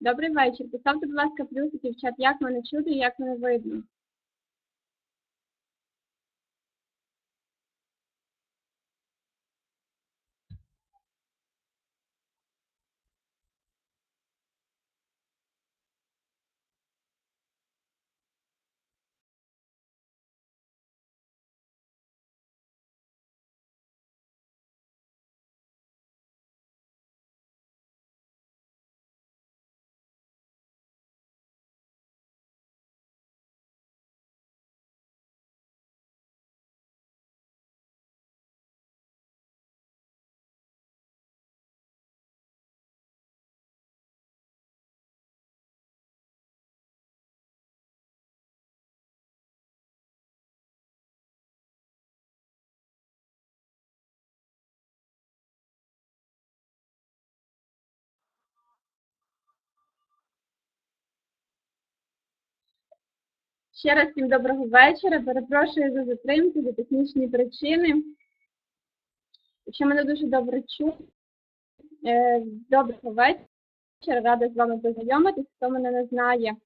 Добрий вечір. Поставте, будь ласка, плюсики в чат, як мене чути і як мене видно. Ще раз всім доброго вечора. Перепрошую за затримку, за технічні причини. Якщо мене дуже добре чути, е, доброго вечора. Рада з вами познайомитись, хто мене не знає.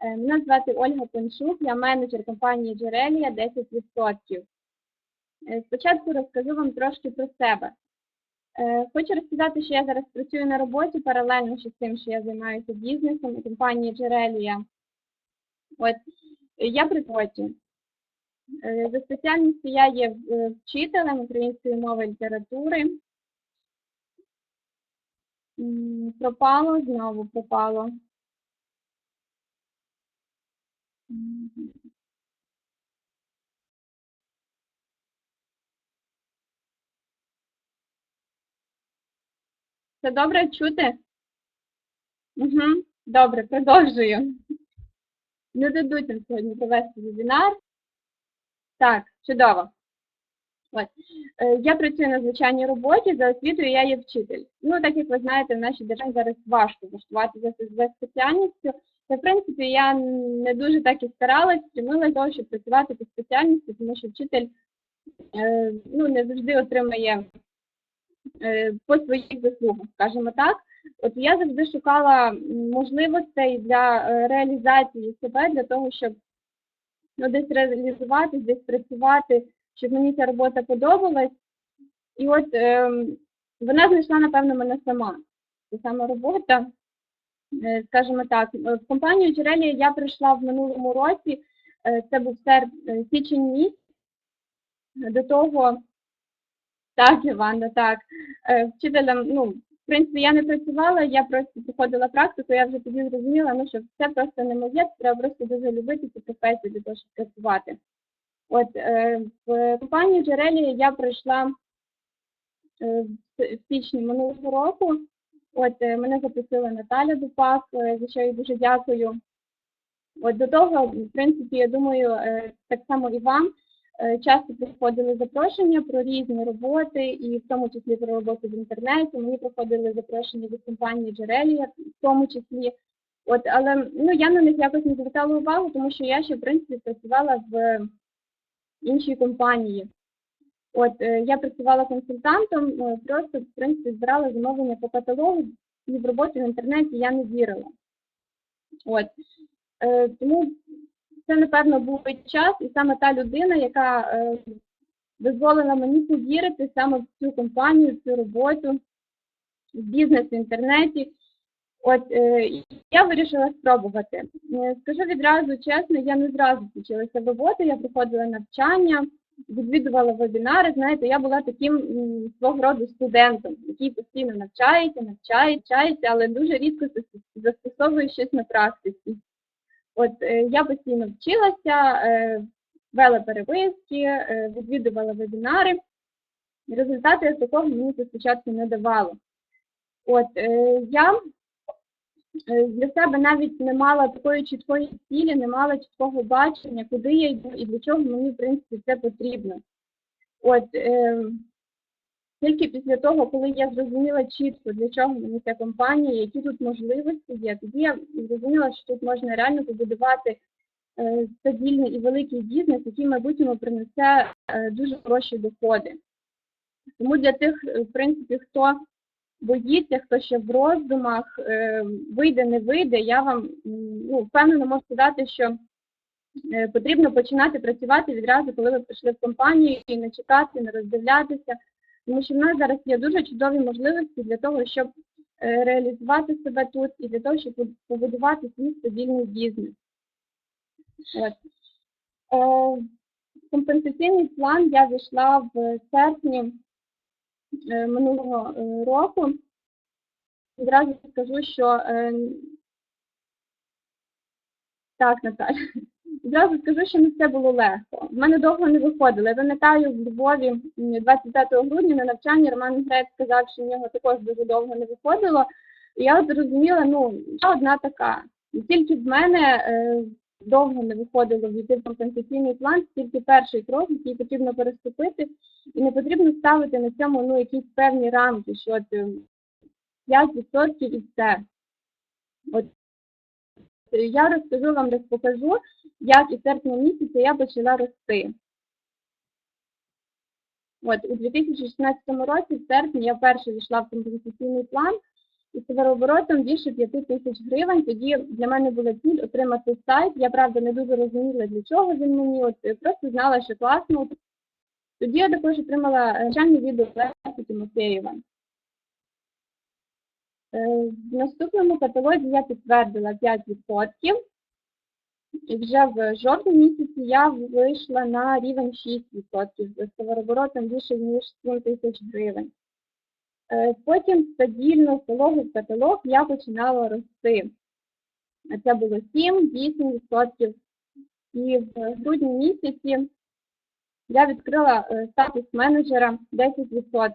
Е, Мене звати Ольга Панчук, я менеджер компанії Джерелія 10%. Е, Спочатку розкажу вам трошки про себе. Хочу розказати, що я зараз працюю на роботі паралельно з тим, що я займаюся бізнесом у компанії Джерелія. От я при. Е, За спеціальністю я є е, вчителем української мови і літератури. Пропало, знову пропало. Це добре чути? Угу. Добре, продовжую. Не дадуть нам сьогодні провести вебінар. Так, чудово. От. Е, Я працюю на звичайній роботі, за освітою я є вчитель. Ну, так як ви знаєте, в нашій державі зараз важко влаштувати за, спеціальністю. Та, в принципі, я не дуже так і старалась, стремилася того, щоб працювати по спеціальності, тому що вчитель е, ну, не завжди отримає е, по своїх заслугах, скажімо так. От я завжди шукала можливостей для е, реалізації себе, для того, щоб ну, десь реалізуватись, десь працювати, щоб мені ця робота подобалась. І от ем, вона знайшла, напевно, мене сама. Це саме робота, е, скажімо так. Е, В компанію Джерелія я прийшла в минулому році, е, це був е, січень місяць. До того, так, Івана, так, е, вчителем, ну, в принципі, я не працювала, я просто проходила практику, я вже тоді зрозуміла, ну, що це просто не моє, треба просто дуже любити цю професію для того, щоб працювати. От е, в компанію Джерелі я прийшла е, в січні минулого року. От е, мене запросила Наталя Дупак, е, за що я дуже дякую. От до того, в принципі, я думаю, е, так само і вам часто приходили запрошення про різні роботи, і в тому числі про роботу в інтернеті. Мені приходили запрошення від компанії Джерелія, в тому числі. От, але ну, я на них якось не звертала увагу, тому що я ще, в принципі, працювала в іншій компанії. От е, я працювала консультантом, е, просто в принципі збирала замовлення по каталогу, і в роботі в інтернеті я не вірила. От е, тому це, напевно, був час, і саме та людина, яка е, дозволила мені повірити саме в цю компанію, в цю роботу, в бізнес в інтернеті. От е, я вирішила спробувати. Е, Скажу відразу чесно, я не зразу включилася в роботу, я проходила навчання, відвідувала вебінари. Знаєте, я була таким свого роду студентом, який постійно навчається, навчається, навчається, але дуже рідко застосовує щось на практиці. От е, я постійно вчилася, е, вела переписки, е, відвідувала вебінари. Результати такого мені це спочатку не давало. От я для себе навіть не мала такої чіткої цілі, не мала чіткого бачення, куди я йду і для чого мені, в принципі, це потрібно. От тільки після того, коли я зрозуміла чітко, для чого мені ця компанія, які тут можливості є, тоді я зрозуміла, що тут можна реально побудувати е, стабільний і великий бізнес, який в майбутньому принесе е, дуже хороші доходи. Тому для тих, е, в принципі, хто боїться, хто ще в роздумах, вийде, не вийде, я вам ну, впевнено можу сказати, що потрібно починати працювати відразу, коли ви прийшли в компанію, і не чекати, не роздивлятися, тому що в нас зараз є дуже чудові можливості для того, щоб е, реалізувати себе тут і для того, щоб побудувати свій стабільний бізнес. От. Е, компенсаційний план я війшла в серпні е, минулого року. Зразу скажу, що так, Наталя. Зразу скажу, що не все було легко. В мене довго не виходило. Я пам'ятаю, в Львові 25 грудня на навчанні Роман Грець сказав, що в нього також дуже довго не виходило. І я зрозуміла, ну, я одна така. І тільки в мене е, довго не виходило війти в компенсаційний план, тільки перший крок, який потрібно переступити, і не потрібно ставити на цьому ну, якісь певні рамки, що от е, 5% і все. От я розкажу вам, розпокажу, як із серпня місяця я почала рости. От, у 2016 році, в серпні, я вперше війшла в компенсаційний план, і товарооборотом більше 5 тисяч гривень. Тоді для мене була ціль отримати сайт. Я, правда, не дуже розуміла, для чого він мені. От е, просто знала, що класно. Тоді я також отримала е, навчання від Олеся Тимофєєва. Е, В наступному каталозі я підтвердила 5%. І вже в жовтні місяці я вийшла на рівень 6% з товарооборотом більше ніж 7 тисяч гривень. Е, Потім стабільно з пологи в каталог я починала рости. Це було 7-8%. І в грудні місяці я відкрила е, статус менеджера 10%.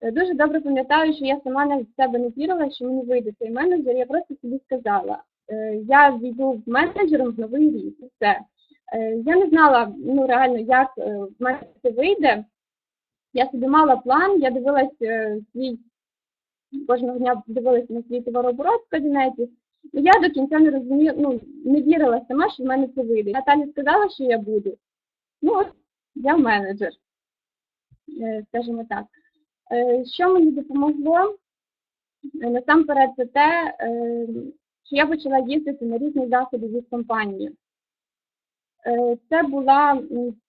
Е, Дуже добре пам'ятаю, що я сама навіть в себе не вірила, що мені вийде цей менеджер. Я просто собі сказала, е, я війду менеджером в новий рік. Все. Е, Я не знала ну, реально, як в мене це вийде. Я собі мала план, я дивилась е, свій, кожного дня дивилася на свій товарооборот в кабінеті. І я до кінця не розуміла, ну, не вірила сама, що в мене це вийде. Наталі сказала, що я буду. Ну, от я менеджер, скажімо так. Е, Що мені допомогло? Е, Насамперед, це те, е, що я почала їздити на різні заходи від компанії. Це була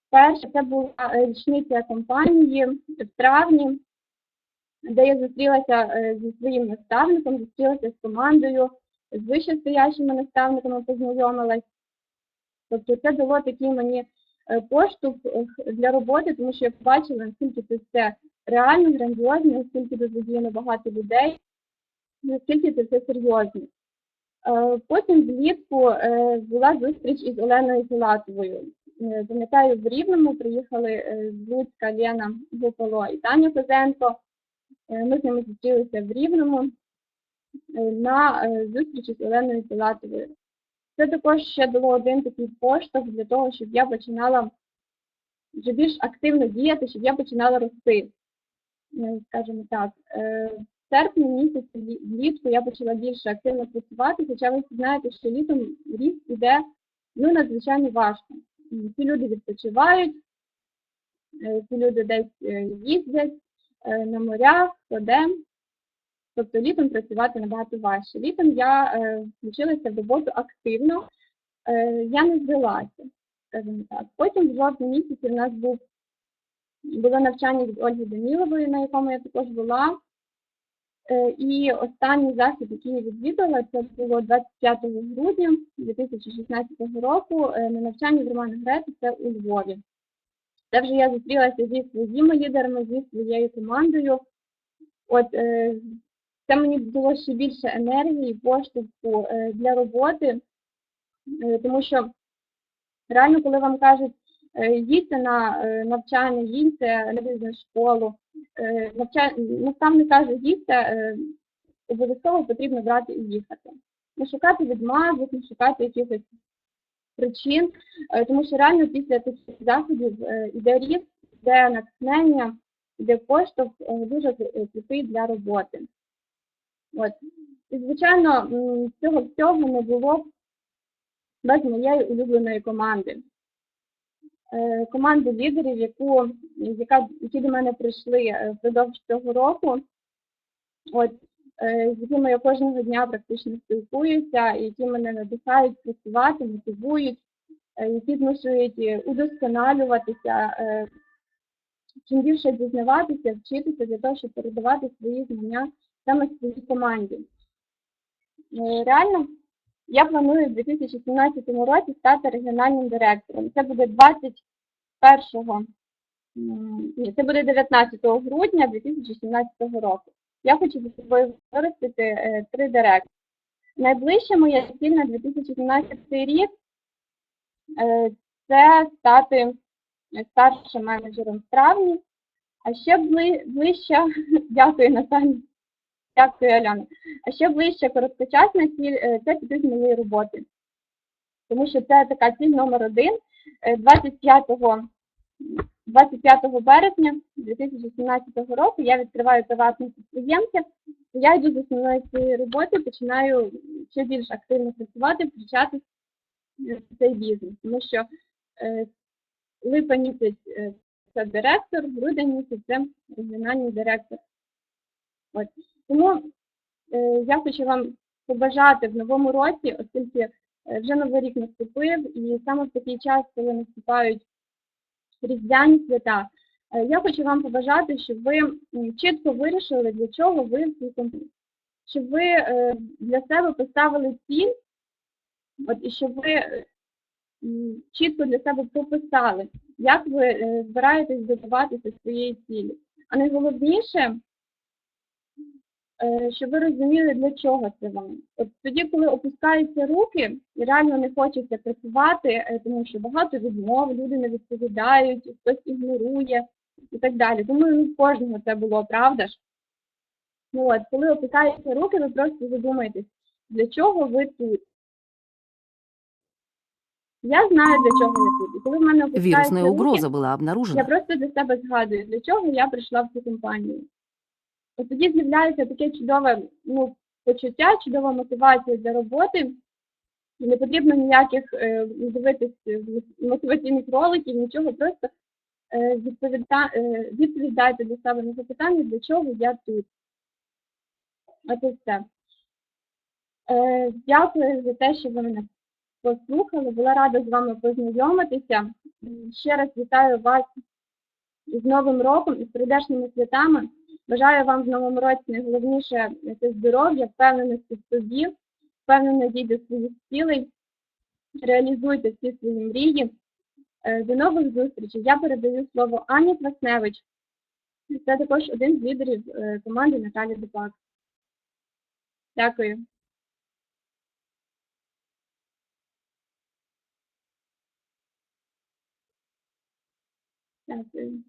перша, це була річниця компанії в травні, де я зустрілася зі своїм наставником, зустрілася з командою, з вищестоящими наставниками познайомилась. Тобто це дало такий мені поштовх для роботи, тому що я побачила, наскільки це все реально грандіозно, наскільки тут задіяно багато людей, наскільки це все серйозно. Е, Потім влітку е, була зустріч із Оленою Філатовою. Е, Пам'ятаю, в Рівному приїхали Луцька Лена Гупало і Таня Козенко. Ми з ними зустрілися в Рівному на зустрічі з Оленою Філатовою. Це також ще дало один такий поштовх для того, щоб я починала вже більш активно діяти, щоб я починала рости. Е, Скажімо так. Е, В серпні місяці влітку я почала більше активно працювати, хоча ви знаєте, що літом ріст іде ну, надзвичайно важко. Ці люди відпочивають, е, ці люди десь е, їздять е, на морях, де. Тобто літом працювати набагато важче. Літом я е, включилася в роботу активно, е, я не здалася, скажімо так. Потім в жовтні місяці в нас був було навчання від Ольги Данілової, на якому я також була. Е, І останній захід, який я відвідала, це було 25 грудня 2016 року е, на навчанні в Романа Грети, це у Львові. Це вже я зустрілася зі своїми лідерами, зі своєю командою. От е, це мені дало ще більше енергії, поштовху для роботи, тому що реально, коли вам кажуть, їдьте на е, навчання, їдьте на бізнес-школу, е, навча... наставник каже, їдьте, е, обов'язково потрібно брати і їхати. Не шукати відмазок, не шукати якихось причин, е, тому що реально після таких заходів е, іде ріст, іде натхнення, іде поштовх е, дуже е, крутий для роботи. От. І, звичайно, цього всього не було без моєї улюбленої команди. Е, Команди лідерів, яку, яка, які до мене прийшли е, впродовж цього року. от, е, з якими я кожного дня практично спілкуюся, які мене надихають працювати, мотивують, які змушують удосконалюватися, чим більше дізнаватися, вчитися для того, щоб передавати свої знання саме своїй команді. Реально, я планую в 2017 році стати регіональним директором. Це буде 21 ні, це буде 19 грудня 2017 року. Я хочу за собою виростити е, три директори. Найближча моя ціль на 2017 рік е, це стати старшим менеджером в травні, а ще ближче, дякую, Наталі, дякую, Альона, а ще ближче короткочасна ціль е, це піти з роботи. Тому що це така ціль номер один. Е, 25 25 березня 2017 року я відкриваю приватне підприємство. Я йду з основної своєї роботи, починаю ще більш активно працювати, включатися в цей бізнес. Тому що е, липень місяць е, це директор, грудень місяць це регіональний директор. От. Тому е, я хочу вам побажати в новому році, оскільки е, вже новий рік наступив, і саме в такий час, коли наступають різдвяні свята, е, я хочу вам побажати, щоб ви чітко вирішили, для чого ви в цій компанії. Щоб ви для себе поставили ціль, от, і щоб ви чітко для себе прописали, як ви збираєтесь добиватися своєї цілі. А найголовніше, щоб ви розуміли, для чого це вам. От тоді, коли опускаються руки, і реально не хочеться працювати, е, тому що багато відмов, люди не відповідають, хтось ігнорує і так далі. Думаю, в кожного це було, правда ж? Ну от, коли опускаються руки, ви просто задумаєтесь, для чого ви тут. Я знаю, для чого я тут. І коли в мене Вирусная руки, угроза была я просто для себе згадую, для чого я прийшла в цю компанію. От тоді з'являється таке чудове ну, почуття, чудова мотивація для роботи. Не потрібно ніяких е, дивитись е, мотиваційних роликів, нічого, просто е, відповіда, е, відповідайте для себе на запитання, для чого я тут. От і все. Е, дякую за те, що ви мене послухали. Була рада з вами познайомитися. Ще раз вітаю вас з Новим роком і з прийдешніми святами. Бажаю вам в новому році найголовніше це здоров'я, впевненості в собі, впевнено дійде своїх цілей, реалізуйте всі свої мрії. Е, До нових зустрічей. Я передаю слово Ані Квасневич. Це також один з лідерів е, команди Наталі Дупак. Дякую. Дякую.